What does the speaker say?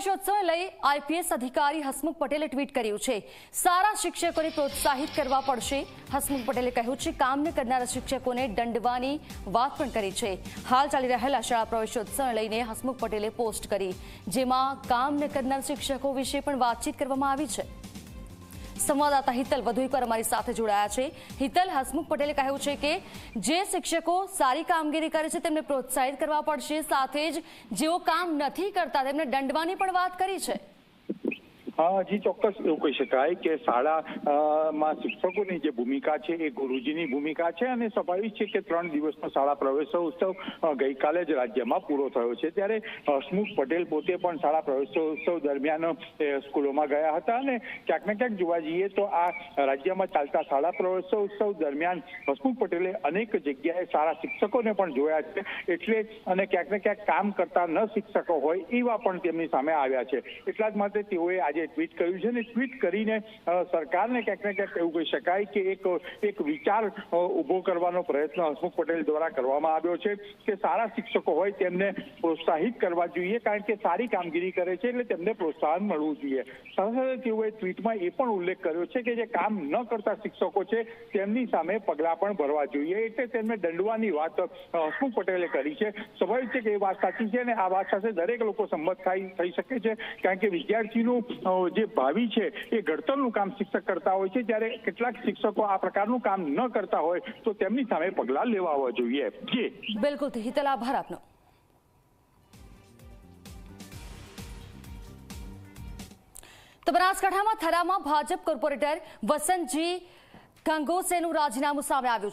પ્રવેશોત્સવને લઈ આઈપીએસ અધિકારી હસમુખ પટેલે ટ્વીટ કર્યું છે. સારા શિક્ષકોને પ્રોત્સાહિત કરવા પડશે. હસમુખ પટેલે કહ્યું છે કામ ન કરનારા શિક્ષકોને દંડવાની વાત પણ કરી છે. હાલ ચાલી રહેલા શાળા પ્રવેશોત્સવને લઈને હસમુખ પટેલે પોસ્ટ કરી, જેમાં કામ ન કરનાર શિક્ષકો વિશે પણ વાતચીત કરવામાં આવી છે. સંવાદદાતા હિતલ વધુ એકવાર અમારી સાથે જોડાયા છે. હિતલ, હસમુખ પટેલે કહ્યું છે કે જે શિક્ષકો સારી કામગીરી કરે છે, તેમને પ્રોત્સાહિત કરવા પડશે. સાથે જ જેઓ કામ નથી કરતા, તેમને દંડવાની પણ વાત કરી છે. જી, ચોક્કસ એવું કહી શકાય કે શાળામાં શિક્ષકોની જે ભૂમિકા છે એ ગુરુજીની ભૂમિકા છે અને સ્વાભાવિક છે કે ત્રણ દિવસનો શાળા પ્રવેશોત્સવ ગઈકાલે જ રાજ્યમાં પૂરો થયો છે. ત્યારે હસમુખ પટેલ પોતે પણ શાળા પ્રવેશોત્સવ દરમિયાન સ્કૂલોમાં ગયા હતા અને ક્યાંક ને ક્યાંક જોવા જઈએ તો આ રાજ્યમાં ચાલતા શાળા પ્રવેશોત્સવ દરમિયાન હસમુખ પટેલે અનેક જગ્યાએ સારા શિક્ષકોને પણ જોયા છે. એટલે, અને ક્યાંક ને ક્યાંક કામ કરતા ન શિક્ષકો હોય એવા પણ તેમની સામે આવ્યા છે. એટલા જ માટે તેઓએ આજે ટ્વીટ કર્યું છે અને ટ્વીટ કરીને સરકારને ક્યાંક ને ક્યાંક એવું કહી શકાય કે એક એક વિચાર ઊભો કરવાનો પ્રયત્ન હસમુખ પટેલ દ્વારા કરવામાં આવ્યો છે કે સારા શિક્ષકો હોય તેમને પ્રોત્સાહિત કરવા જોઈએ કારણ કે સારી કામગીરી કરે છે એટલે તેમને પ્રોત્સાહન મળવું જોઈએ. સાથે સાથે તેઓએ ટ્વીટમાં એ પણ ઉલ્લેખ કર્યો છે કે જે કામ ન કરતા શિક્ષકો છે તેમની સામે પગલાં પણ ભરવા જોઈએ. એટલે તેમને દંડવાની વાત હસમુખ પટેલે કરી છે. સ્વાભાવિક છે કે એ વાત સાચી છે અને આ વાત સાથે દરેક લોકો સંમત થઈ શકે છે. કારણ કે વિદ્યાર્થીનું જે ભાવિ છે એ ઘડતરનું કામ શિક્ષક કરતા હોય છે. જ્યારે કેટલાક શિક્ષકો આ પ્રકારનું કામ ન કરતા હોય, તો તેમની સામે પગલાં લેવા જોઈએ. બિલકુલ. હિતલ આભાર આપનો. તો બનાસકાંઠામાં થરામાં ભાજપ કોર્પોરેટર વસંતજી કંગોસેનું રાજીનામું સામે આવ્યું છે.